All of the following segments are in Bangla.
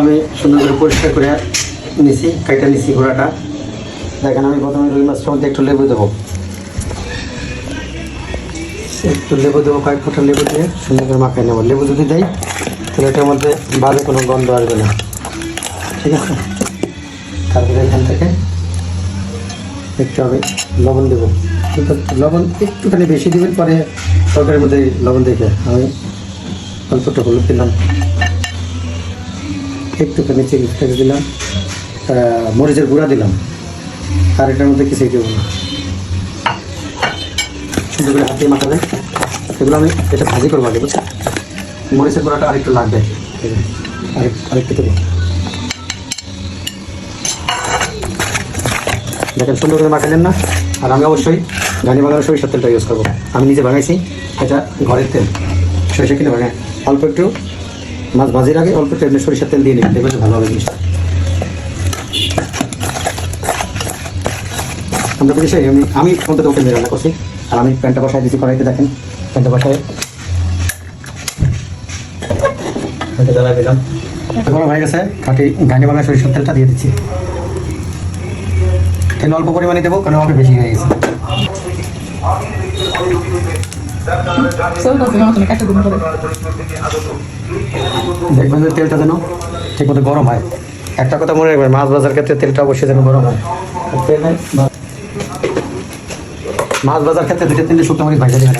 আমি সুন্দর করে পরিষ্কার করে নিছি, কাইটা নিছি ঘোড়াটা। দেখেন, আমি প্রথমে রুই মাছটার মধ্যে একটু লেবু দেবো। একটু লেবু দেবো, কয়েক ফোঁটা লেবু দিয়ে সুন্দর করে মাখাই নেব। লেবু যদি দেয় তাহলে এটার মধ্যে বাজে কোনো গন্ধ আসবে না। ঠিক আছে? তারপরে এখান থেকে একটু আমি লবণ দেবো। কিন্তু লবণ একটুখানি বেশি দিবেন, পরে তরকারির মধ্যে লবণ দেখে আমি অল্পটা হলুদ দিলাম। একটুখানি চিলি ফ্লেক্স দিলাম মরিচের গুঁড়া দিলাম। আর এটার মধ্যে কিছুই দেবো না। সুন্দর করে হাত দিয়ে মাখাবেন এগুলো আমি এটা ভাজি করব আগে বুঝছেন মরিচের গুঁড়াটা আরেকটু লাগবে। আরেক, আরেকটু দেবো। দেখেন, সুন্দর করে মাখালেন না? আর আমি অবশ্যই গানি বাগানের সরিষার তেলটা ইউজ করব। আমি নিজে বানাইছি, এটা ঘরের তেল। সরিষা কিনে বানায় অল্প একটু মাছ ভাজির আগে অল্প এমনি সরিষার তেল দিয়ে নিন দেখবেন ভালো হবে জিনিসটা। আমরা বিষয় আমি আমি অন্তত ওকে রান্না করছি। আর আমি প্যান্টটা বসায় দিচ্ছি কড়াইতে, দেখেন। প্যান্টটা বসায় সরিষার তেলটা দিয়ে দিচ্ছি। তেল অল্প পরিমাণে দেবো, কারণ অল্প বেশি হয়ে গেছে। দেখবেন যে তেলটা যেন ঠিক মতো গরম হয়। একটা কথা মনে রাখবেন, মাছ বাজার ক্ষেত্রে তেলটা অবশ্যই যেন গরম হয়। মাছ বাজার ক্ষেত্রে দুটো তিনটে শুকনো মরিচ ভাজা দেবেন।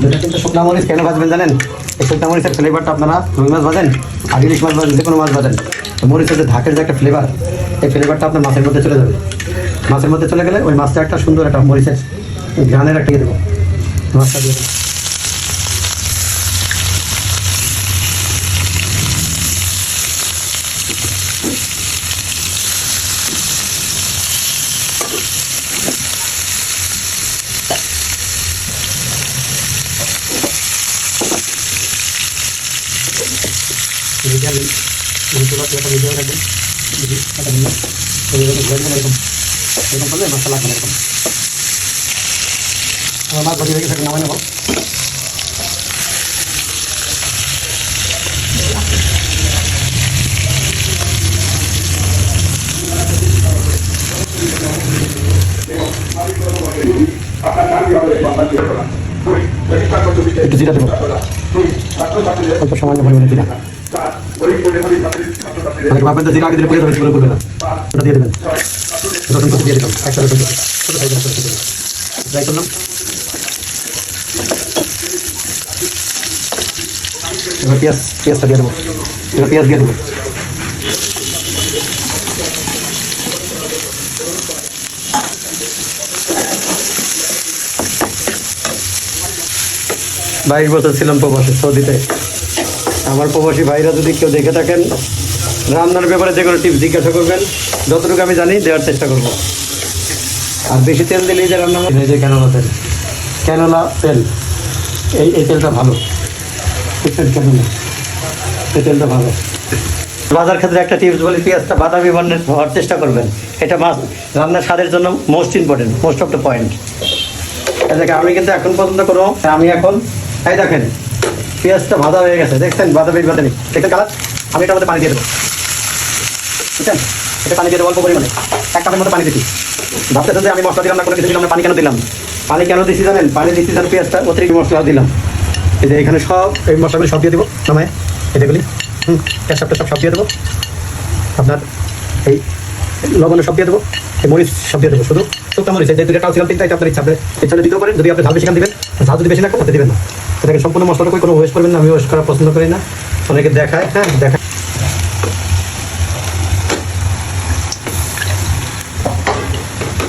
দুটো তিনটে শুকনো মরিচ কেন ভাজবেন জানেন? এই শুকনো মরিচের ফ্লেভারটা আপনারা রুই মাছ ভাজেন আর ইলিশ মাছ ভাজেন যে কোনো মাছ ভাজেন। মরিচের যে ধাকের যে একটা ফ্লেভার এই ফ্লেভারটা আপনার মাছের মধ্যে চলে যাবে। মাছের মধ্যে চলে গেলে ওই মাছটা একটা সুন্দর একটা মরিচের ঘ্রাণের একটা ইয়ে দেবো। মাছটা দিয়ে দেবো। মিডিয়াম মিডিয়াম একটা মিডিয়াম রাখবেন মিডিয়াম এরকম এরকম করলে না এরকম। মাছ ভাজি রেখে থাকে নামাই নেব। একটু জিরা দেবো অল্প সামান্য পরিমাণে জিরা। অনেক ভাববেন যে জিরা আগে দিলে পুড়ে যাবে, সেগুলো করবে না। ওটা দিয়ে দেবেন। রসুন দিয়ে রসুন কচি ট্রাই করলাম। এবার বাইশ বছর ছিলাম প্রবাসী সৌদিতে। আমার প্রবাসী ভাইরা যদি কেউ দেখে থাকেন, রান্নার ব্যাপারে যে কোনো টিপস জিজ্ঞাসা করবেন, যতটুকু আমি জানি, দেওয়ার চেষ্টা করব। আর বেশি তেল দিলেই যে রান্না এই যে ক্যানোলা তেল। এই এই তেলটা ভালো। ক্যানোলা এই তেলটা ভালো। বাজার ক্ষেত্রে একটা টিপস বলি, পেঁয়াজটা বাদামি বর্ণের হওয়ার চেষ্টা করবেন। এটা মাছ রান্নার স্বাদের জন্য most important most of the point দেখেন, আমি কিন্তু এখন পর্যন্ত কোনো, আমি এখন, এই দেখেন, পেঁয়াজটা ভাজা হয়ে গেছে। দেখছেন? বাদামি বাদামি। দেখছেন কালার আমি এটার মধ্যে পানি দিয়ে দেবো। বুঝছেন এটা পানি দিয়ে দেবো অল্প পরিমাণে। এক কাপের মতো পানি দিচ্ছি। ভাবতেছেন যে আমি মশলা দিলাম না কোনো কিছু দিলাম পানি কেন দিলাম? পানি কেন দিচ্ছি জানেন? পানি দিচ্ছি জানেন পেঁয়াজটা, অতিরিক্ত মশলা দিলাম। এই যে এখানে সব, এই মশলাগুলি সব দিয়ে দেবো। নামায় এটাগুলি হুম পেঁয়াজটা সব সব দিয়ে দেবো। আপনার এই লবণের সব দিয়ে দেবো, এই মরিচ সব দিয়ে দেবো, শুধু শুকনো মরিচ যে দুটো কালছিলাম তিনটা আপনার ইচ্ছা ইচ্ছা দিতেও পারেন যদি আপনি ঝাল বেশি খান দিবেন, ঝাল যদি বেশি না করতে দিবেন না। এটাকে সম্পূর্ণ মশলাটা কোনো ওয়েস্ট করবেন না, আমি ওয়েস্ট করা পছন্দ করি না। অনেকে দেখায় হ্যাঁ দেখায়।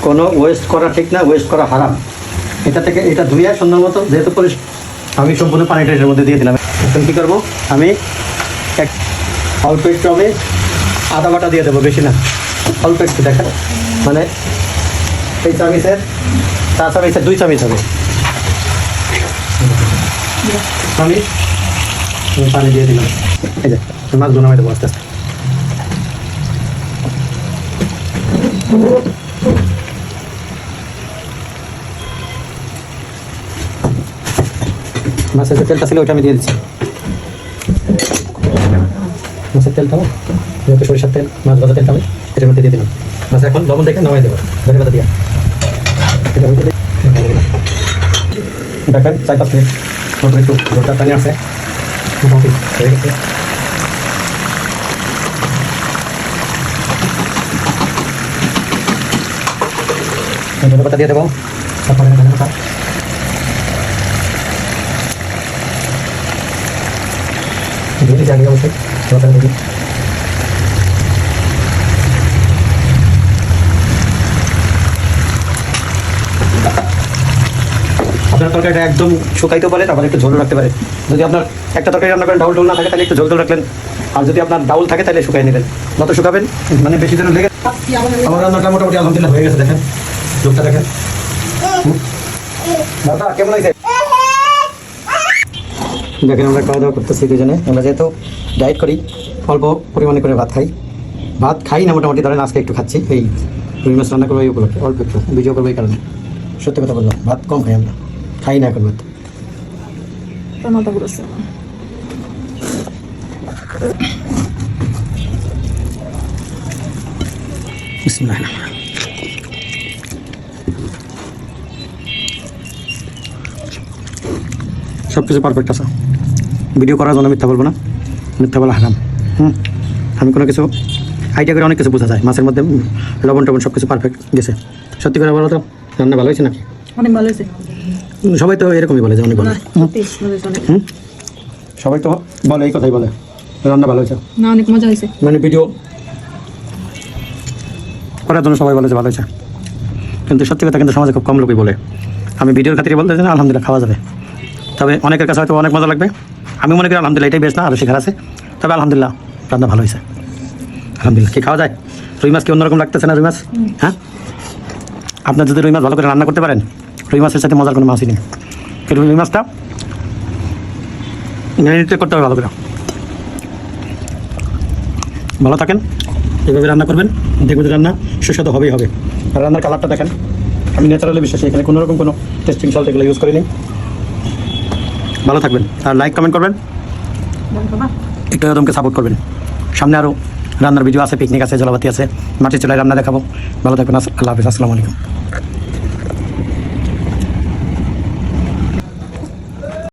কোনো ওয়েস্ট করা ঠিক না ওয়েস্ট করা হারাম। এটা থেকে এটা ধুয়ে সুন্দর মতো যেহেতু পরিষ আমি সম্পূর্ণ পানিটা এটার মধ্যে দিয়ে দিলাম। এখন কী করব? আমি এক অল্প একটু আমি আদা বাটা দিয়ে দেবো, বেশি না। অল্প একটু দেখা মানে এই চামিচের চা চামিচের, দুই চামিচ হবে। আমি পানি দিয়ে দিলাম। এই যে মাছগুলো নামাই দেবো আস্তে আস্তে। মাছের যে তেলটা ছিল ওটা আমি দিয়ে দিচ্ছি মাছের তেল খাব যেহেতু সরিষার তেল মাছ ভাজা তেল খাবে এটার মধ্যে দিয়ে দিলাম মাছ এখন লবণ দেখে নামাই দেবো ধরে পাতা দিয়া। দেখেন চার পাঁচ মিনিট মতো একটু আসে মোটামুটি হয়ে গেছে দিয়ে দেবো দুটি জায়গায় অবশ্যই পাতা দিই আপনার তরকারিটা একদম শুকাইতে পারে, তারপরে একটু ঝোল রাখতে পারে। যদি আপনার একটা তরকারি রান্না করেন, ডাউল ডাউল না থাকে, তাহলে একটু ঝোল ঝোল রাখলেন। আর যদি আপনার ডাউল থাকে, তাহলে শুকাই নেবেন যত শুকাবেন মানে বেশি দিন লেগে আমার রান্নাটা মোটামুটি আলহামদুলিল্লাহ হয়ে গেছে, দেখেন। ঝোলটা দেখেন। দাদা, কেমন লাগছে দেখেন আমরা খাওয়া দাওয়া করতেছি দুজনে। আমরা যেহেতু ডায়েট করি অল্প পরিমাণে করে ভাত খাই। ভাত খাই না মোটামুটি ধরেন আজকে একটু খাচ্ছি। এই রুই মাছ রান্না করব এই উপলক্ষে অল্প একটু ভিডিও করব এই কারণে। সত্যি কথা বললাম ভাত কম খাই আমরা। খাই না এখন ভাত। বিসমিল্লাহ সব কিছু পারফেক্ট আছে। ভিডিও করার জন্য মিথ্যা বলব না। মিথ্যা বলা হারাম। হুম? আমি কোনো কিছু আইডিয়া করে অনেক কিছু বোঝা যায়। মাছের মধ্যে লবণ টবণ সব কিছু পারফেক্ট গেছে। সত্যি করে বলো তো রান্না ভালো হয়েছে নাকি? অনেক ভালো হয়েছে। সবাই তো এরকমই বলে যে অনেক ভালো। না সবাই তো বলে এই কথাই বলে রান্না ভালো হয়েছে। না অনেক মজা হয়েছে। মানে ভিডিও করার জন্য সবাই বলে যে ভালো হয়েছে। কিন্তু সত্যি কথা কিন্তু সমাজে খুব কম লোকই বলে। আমি ভিডিওর খাতিরে বলতে চাই না আলহামদুলিল্লাহ খাওয়া যাবে। তবে অনেকের কাছে হয়তো অনেক মজা লাগবে। আমি মনে করি আলহামদুলিল্লাহ, এটাই বেশ না আরও শেখার আছে। তবে আলহামদুলিল্লাহ, রান্না ভালো হয়েছে। আলহামদুলিল্লাহ, কি খাওয়া যায়? রুই মাছ কি অন্যরকম লাগতেছে না রুই মাছ? হ্যাঁ? আপনার যদি রুই মাছ ভালো করে রান্না করতে পারেন, রুই মাছের সাথে মজার কোনো মাছই নেই। রুই মাছটা? ম্যারিনেট করতে হবে ভালো করে। ভালো থাকেন, এভাবে রান্না করবেন, দেখবেন রান্না সুস্বাদু হবেই হবে। আর রান্নার কালারটা দেখেন। আমি ন্যাচারালি বিশ্বাসী, এখানে কোনো রকম কোনো টেস্টিং সল্ট এগুলো ইউজ করিনি। ভালো থাকবেন। আর লাইক কমেন্ট করবেন। একটু তোমাকে সাপোর্ট করবেন। সামনে আরও রান্নার ভিডিও আছে পিকনিক আছে, জলাবাতি আছে। মাটির চুলায় রান্না দেখাবো। ভালো থাকবেন আল্লাহ হাফিজ, আসসালামু আলাইকুম।